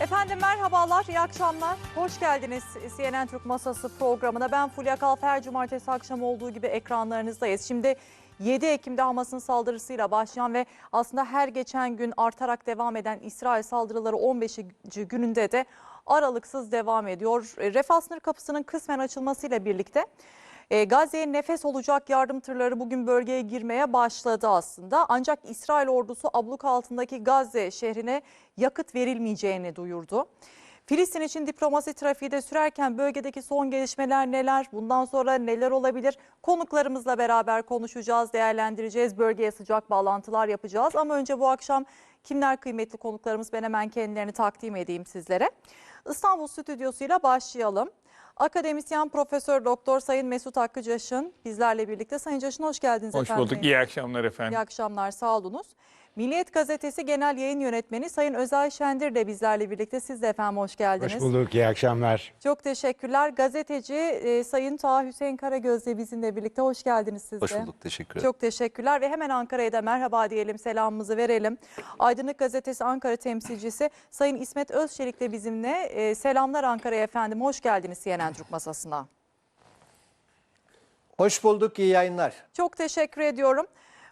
Efendim merhabalar, iyi akşamlar. Hoş geldiniz CNN Türk Masası programına. Ben Fulya Kalf her cumartesi akşam olduğu gibi ekranlarınızdayız. Şimdi 7 Ekim'de Hamas'ın saldırısıyla başlayan ve aslında her geçen gün artarak devam eden İsrail saldırıları 15. gününde de aralıksız devam ediyor. E, Refah sınır kapısının kısmen açılmasıyla birlikte e, Gazze'ye nefes olacak yardım tırları bugün bölgeye girmeye başladı aslında. Ancak İsrail ordusu abluk altındaki Gazze şehrine yakıt verilmeyeceğini duyurdu. Filistin için diplomasi trafiği de sürerken bölgedeki son gelişmeler neler, bundan sonra neler olabilir? Konuklarımızla beraber konuşacağız, değerlendireceğiz, bölgeye sıcak bağlantılar yapacağız. Ama önce bu akşam kimler kıymetli konuklarımız ben hemen kendilerini takdim edeyim sizlere. İstanbul stüdyosuyla başlayalım. Akademisyen Profesör Doktor Sayın Mesut Hakkıcaş'ın bizlerle birlikte. Sayın Caş'ın hoş geldiniz Hoş efendim. bulduk. İyi akşamlar efendim. İyi akşamlar, sağ olunuz. Milliyet Gazetesi Genel Yayın Yönetmeni Sayın Özel Şendir de bizlerle birlikte. Siz de efendim hoş geldiniz. Hoş bulduk, iyi akşamlar. Çok teşekkürler. Gazeteci e, Sayın Taha Hüseyin Karagöz de bizimle birlikte. Hoş geldiniz siz de. Hoş bulduk, teşekkür ederim. Çok teşekkürler ve hemen Ankara'ya da merhaba diyelim, selamımızı verelim. Aydınlık Gazetesi Ankara temsilcisi Sayın İsmet Özçelik de bizimle. E, selamlar Ankara'ya efendim, hoş geldiniz CNN Türk masasına. Hoş bulduk, iyi yayınlar. Çok teşekkür ediyorum.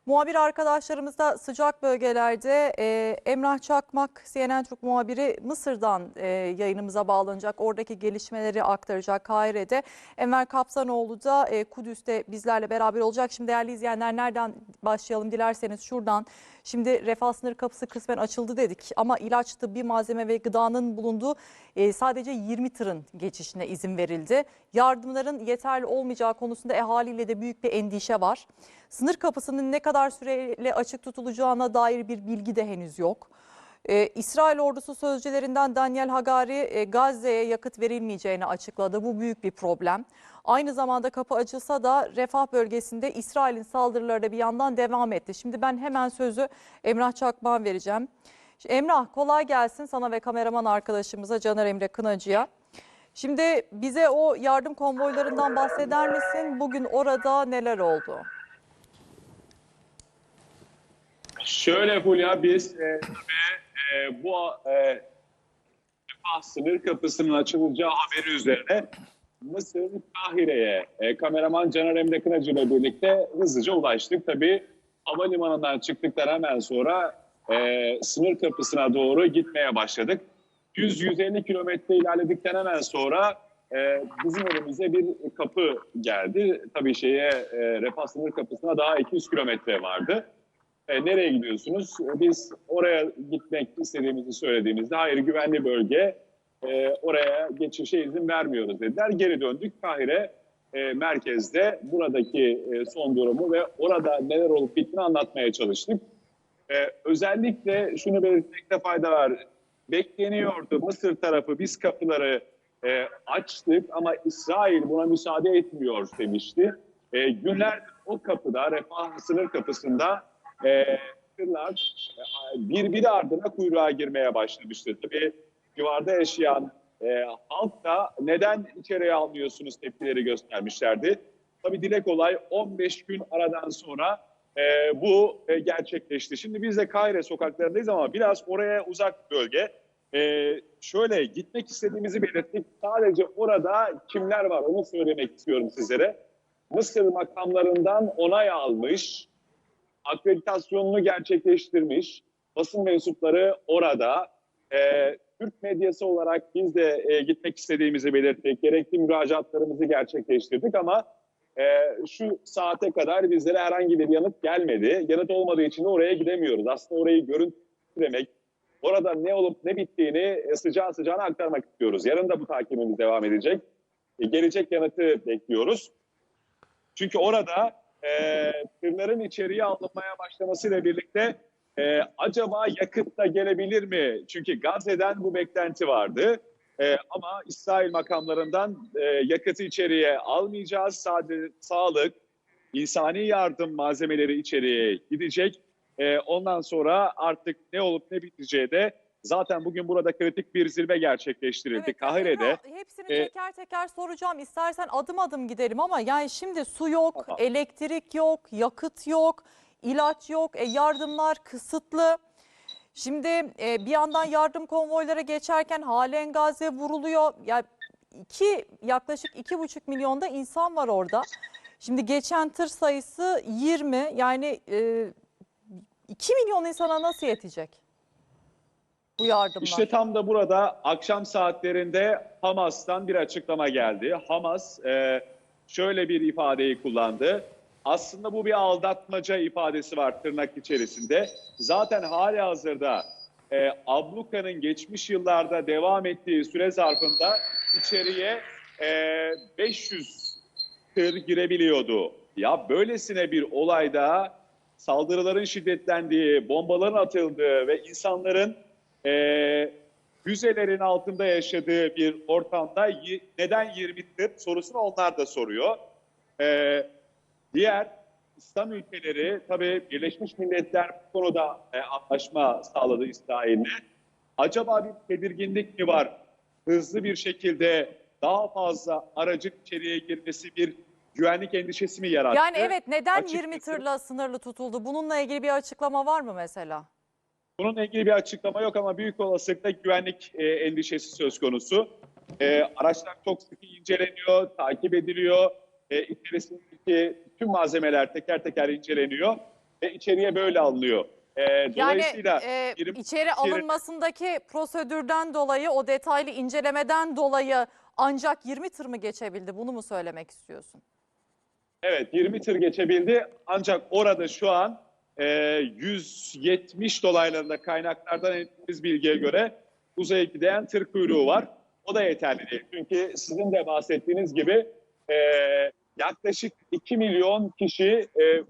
Muhabir arkadaşlarımız da sıcak bölgelerde e, Emrah Çakmak, CNN Türk muhabiri Mısır'dan e, yayınımıza bağlanacak. Oradaki gelişmeleri aktaracak Kahire'de. Enver Kapsanoğlu da e, Kudüs'te bizlerle beraber olacak. Şimdi değerli izleyenler nereden başlayalım dilerseniz şuradan. Şimdi refah sınır kapısı kısmen açıldı dedik ama ilaç, tıbbi malzeme ve gıdanın bulunduğu e, sadece 20 tırın geçişine izin verildi. Yardımların yeterli olmayacağı konusunda ehaliyle de büyük bir endişe var. Sınır kapısının ne kadar süreyle açık tutulacağına dair bir bilgi de henüz yok. Ee, İsrail ordusu sözcülerinden Daniel Hagari e, Gazze'ye yakıt verilmeyeceğini açıkladı. Bu büyük bir problem. Aynı zamanda kapı açılsa da Refah bölgesinde İsrail'in saldırıları da bir yandan devam etti. Şimdi ben hemen sözü Emrah Çakmak'a vereceğim. Şimdi Emrah kolay gelsin sana ve kameraman arkadaşımıza Caner Emre Kınacı'ya. Şimdi bize o yardım konvoylarından bahseder misin? Bugün orada neler oldu? Şöyle Fulya biz e, tabii, e, bu e, sınır kapısının açılacağı haberi üzerine Mısır Kahire'ye e, kameraman Caner Emre Kınacı ile birlikte hızlıca ulaştık. Tabii havalimanından çıktıktan hemen sonra e, sınır kapısına doğru gitmeye başladık. 100-150 kilometre ilerledikten hemen sonra e, bizim önümüze bir kapı geldi. Tabii şeye e, Refah sınır kapısına daha 200 kilometre vardı. E, nereye gidiyorsunuz? E, Biz oraya gitmek istediğimizi söylediğimizde hayır güvenli bölge e, oraya geçişe izin vermiyoruz dediler. Geri döndük Kahire e, merkezde buradaki e, son durumu ve orada neler olup bittiğini anlatmaya çalıştık. E, özellikle şunu belirtmekte fayda var. Bekleniyordu Mısır tarafı biz kapıları e, açtık ama İsrail buna müsaade etmiyor demişti. E, günler o kapıda Refah sınır kapısında e, tırlar e, birbiri ardına kuyruğa girmeye başlamıştı. Tabii civarda yaşayan e, halk da neden içeriye almıyorsunuz tepkileri göstermişlerdi. Tabii dile kolay 15 gün aradan sonra e, bu e, gerçekleşti. Şimdi biz de Kahire sokaklarındayız ama biraz oraya uzak bölge. E, şöyle gitmek istediğimizi belirttik. Sadece orada kimler var onu söylemek istiyorum sizlere. Mısır makamlarından onay almış, akreditasyonunu gerçekleştirmiş. Basın mensupları orada. Ee, Türk medyası olarak biz de e, gitmek istediğimizi belirttik. Gerekli müracaatlarımızı gerçekleştirdik ama e, şu saate kadar bizlere herhangi bir yanıt gelmedi. Yanıt olmadığı için de oraya gidemiyoruz. Aslında orayı görüntülemek, orada ne olup ne bittiğini e, sıcağı sıcağına aktarmak istiyoruz. Yarın da bu takibimiz devam edecek. E, gelecek yanıtı bekliyoruz. Çünkü orada e, tırların içeriye alınmaya başlamasıyla birlikte e, acaba yakıt da gelebilir mi? Çünkü Gazze'den bu beklenti vardı. E, ama İsrail makamlarından e, yakıtı içeriye almayacağız. Sadece sağlık, insani yardım malzemeleri içeriye gidecek. E, ondan sonra artık ne olup ne biteceği de zaten bugün burada kritik bir zirve gerçekleştirildi. Evet, Kahire'de. Hepsini e, teker teker soracağım. İstersen adım adım gidelim ama yani şimdi su yok, Tamam. elektrik yok, yakıt yok, ilaç yok, e, yardımlar kısıtlı. Şimdi e, bir yandan yardım konvoylara geçerken halen Gazze vuruluyor. Ya iki yaklaşık iki buçuk milyonda insan var orada. Şimdi geçen tır sayısı 20 yani e, 2 milyon insana nasıl yetecek bu yardımlar? İşte tam da burada akşam saatlerinde Hamas'tan bir açıklama geldi. Hamas e, şöyle bir ifadeyi kullandı. Aslında bu bir aldatmaca ifadesi var tırnak içerisinde. Zaten hali hazırda e, abluka'nın geçmiş yıllarda devam ettiği süre zarfında içeriye e, 500 tır girebiliyordu. Ya böylesine bir olayda saldırıların şiddetlendiği, bombaların atıldığı ve insanların e, füzelerin altında yaşadığı bir ortamda neden 20 tır sorusunu onlar da soruyor. E, diğer İslam ülkeleri tabii Birleşmiş Milletler bu konuda e, anlaşma sağladı İsrail'le. Acaba bir tedirginlik mi var? Hızlı bir şekilde daha fazla aracın içeriye girmesi bir güvenlik endişesi mi yarattı? Yani evet neden Açıkçası- 20 tırla sınırlı tutuldu? Bununla ilgili bir açıklama var mı mesela? Bununla ilgili bir açıklama yok ama büyük olasılıkla güvenlik e, endişesi söz konusu. E, araçlar çok sıkı inceleniyor, takip ediliyor. E, içerisindeki tüm malzemeler teker teker inceleniyor ve içeriye böyle alınıyor. E, Yani dolayısıyla e, 20 içeri alınmasındaki prosedürden dolayı o detaylı incelemeden dolayı ancak 20 tır mı geçebildi? Bunu mu söylemek istiyorsun? Evet 20 tır geçebildi ancak orada şu an 170 dolaylarında kaynaklardan ettiğimiz bilgiye göre uzaya giden tır kuyruğu var. O da yeterli değil. Çünkü sizin de bahsettiğiniz gibi e, yaklaşık 2 milyon kişi e,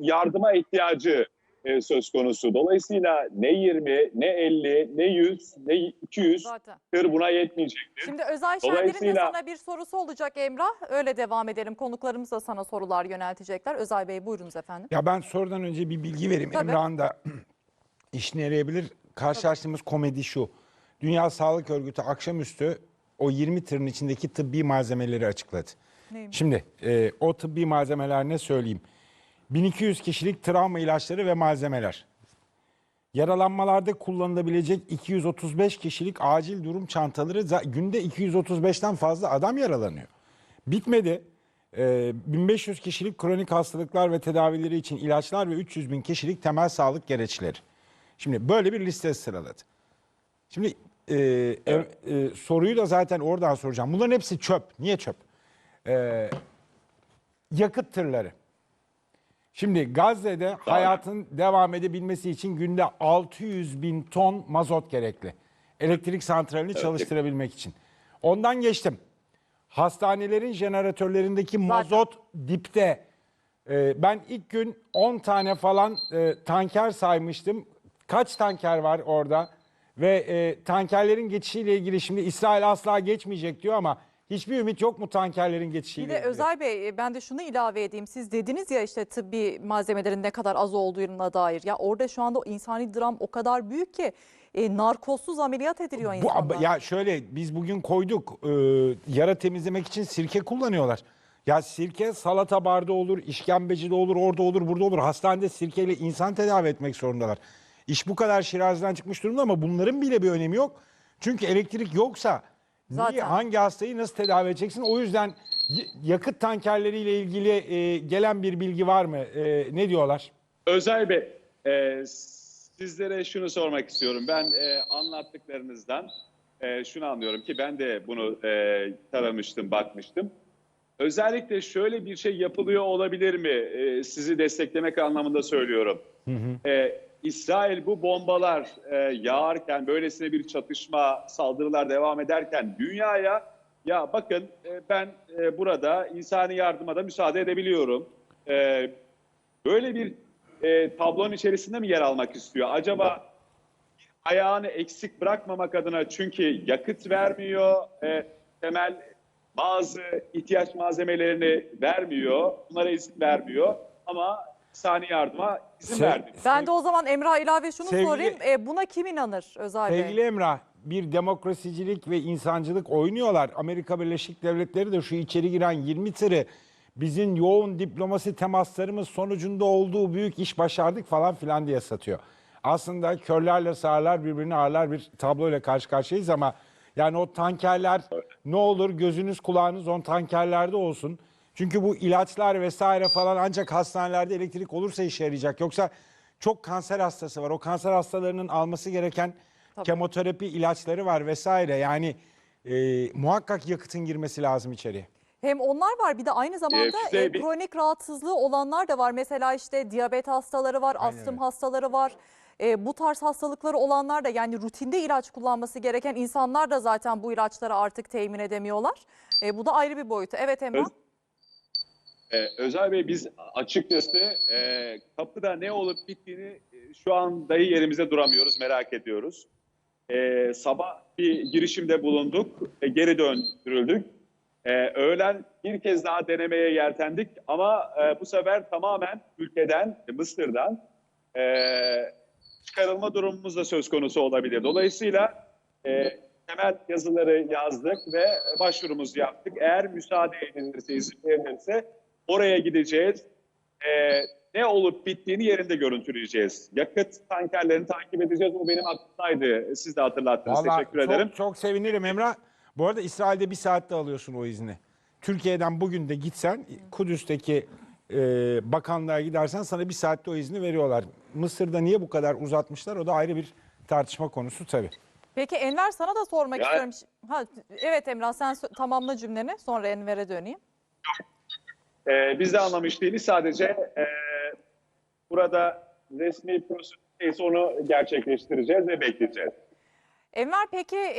yardıma ihtiyacı e, söz konusu. Dolayısıyla ne 20, ne 50, ne 100, ne 200 Zaten. tır buna yetmeyecektir. Şimdi Özay Şendir'in de sana bir sorusu olacak Emrah. Öyle devam edelim. Konuklarımız da sana sorular yöneltecekler. Özay Bey buyurunuz efendim. Ya ben sorudan önce bir bilgi vereyim. Tabii. Emrah'ın da işine yarayabilir. Karşılaştığımız komedi şu. Dünya Sağlık Örgütü akşamüstü o 20 tırın içindeki tıbbi malzemeleri açıkladı. Neymiş? Şimdi e, o tıbbi malzemeler ne söyleyeyim? 1200 kişilik travma ilaçları ve malzemeler. Yaralanmalarda kullanılabilecek 235 kişilik acil durum çantaları günde 235'ten fazla adam yaralanıyor. Bitmedi. Ee, 1500 kişilik kronik hastalıklar ve tedavileri için ilaçlar ve 300 bin kişilik temel sağlık gereçleri. Şimdi böyle bir liste sıraladı. Şimdi e, e, e, soruyu da zaten oradan soracağım. Bunların hepsi çöp. Niye çöp? Ee, yakıt tırları. Şimdi Gazze'de hayatın devam edebilmesi için günde 600 bin ton mazot gerekli. Elektrik santralini çalıştırabilmek için. Ondan geçtim. Hastanelerin jeneratörlerindeki mazot dipte. Ee, ben ilk gün 10 tane falan e, tanker saymıştım. Kaç tanker var orada? Ve e, tankerlerin geçişiyle ilgili şimdi İsrail asla geçmeyecek diyor ama hiçbir ümit yok mu tankerlerin geçişiyle Bir de? Özay Bey e, ben de şunu ilave edeyim. Siz dediniz ya işte tıbbi malzemelerin ne kadar az olduğuna dair. Ya orada şu anda o insani dram o kadar büyük ki e, narkozsuz ameliyat ediliyor Bu, insanlar. ya şöyle biz bugün koyduk e, yara temizlemek için sirke kullanıyorlar. Ya sirke salata barda olur, işkembecide olur, orada olur, burada olur. Hastanede sirkeyle insan tedavi etmek zorundalar. İş bu kadar şirazdan çıkmış durumda ama bunların bile bir önemi yok. Çünkü elektrik yoksa niye, Zaten. hangi hastayı nasıl tedavi edeceksin? O yüzden yakıt tankerleriyle ilgili e, gelen bir bilgi var mı? E, ne diyorlar? Özel Bey, e, sizlere şunu sormak istiyorum. Ben e, anlattıklarınızdan e, şunu anlıyorum ki ben de bunu e, taramıştım, bakmıştım. Özellikle şöyle bir şey yapılıyor olabilir mi? E, sizi desteklemek anlamında söylüyorum. E, İsrail bu bombalar e, yağarken, böylesine bir çatışma, saldırılar devam ederken dünyaya ya bakın e, ben e, burada insani yardıma da müsaade edebiliyorum. E, böyle bir e, tablonun içerisinde mi yer almak istiyor? Acaba ayağını eksik bırakmamak adına çünkü yakıt vermiyor, e, temel bazı ihtiyaç malzemelerini vermiyor, bunlara izin vermiyor ama insani yardıma izin Se- verdi. Ben de o zaman Emrah ilave şunu Sevgili- sorayım. E, buna kim inanır Özay Bey? Sevgili Emrah, bir demokrasicilik ve insancılık oynuyorlar. Amerika Birleşik Devletleri de şu içeri giren 20 tırı bizim yoğun diplomasi temaslarımız sonucunda olduğu büyük iş başardık falan filan diye satıyor. aslında körlerle sağırlar birbirini ağırlar bir tabloyla karşı karşıyayız ama yani o tankerler ne olur gözünüz kulağınız on tankerlerde olsun. Çünkü bu ilaçlar vesaire falan ancak hastanelerde elektrik olursa işe yarayacak. Yoksa çok kanser hastası var. O kanser hastalarının alması gereken kemoterapi ilaçları var vesaire. Yani e, muhakkak yakıtın girmesi lazım içeriye. Hem onlar var bir de aynı zamanda e, bir- kronik rahatsızlığı olanlar da var. Mesela işte diyabet hastaları var, Aynen astım öyle. hastaları var. E, bu tarz hastalıkları olanlar da yani rutinde ilaç kullanması gereken insanlar da zaten bu ilaçları artık temin edemiyorlar. E, bu da ayrı bir boyutu. Evet Emrah. Öz- Ee, Özel Bey biz açıkçası e, kapıda ne olup bittiğini e, şu an dahi yerimizde duramıyoruz, merak ediyoruz. E, sabah bir girişimde bulunduk, e, geri döndürüldük. E, öğlen bir kez daha denemeye yeltendik ama e, bu sefer tamamen ülkeden, e, Mısır'dan e, çıkarılma durumumuz da söz konusu olabilir. Dolayısıyla e, temel yazıları yazdık ve başvurumuzu yaptık. Eğer müsaade edilirse, izin verilirse oraya gideceğiz. E, ne olup bittiğini yerinde görüntüleyeceğiz. Yakıt tankerlerini takip edeceğiz. Bu benim aklımdaydı. Siz de hatırlattınız. Vallahi Teşekkür ederim. Çok, çok sevinirim Emrah. Bu arada İsrail'de bir saatte alıyorsun o izni. Türkiye'den bugün de gitsen Kudüs'teki e, bakanlığa gidersen sana bir saatte o izni veriyorlar. Mısır'da niye bu kadar uzatmışlar o da ayrı bir tartışma konusu tabii. Peki Enver sana da sormak Yani- istiyorum. Ha, evet Emrah sen tamamla cümleni sonra Enver'e döneyim. E, biz de anlamış değiliz. Sadece e, burada resmi prosedür neyse onu gerçekleştireceğiz ve bekleyeceğiz. Enver peki e,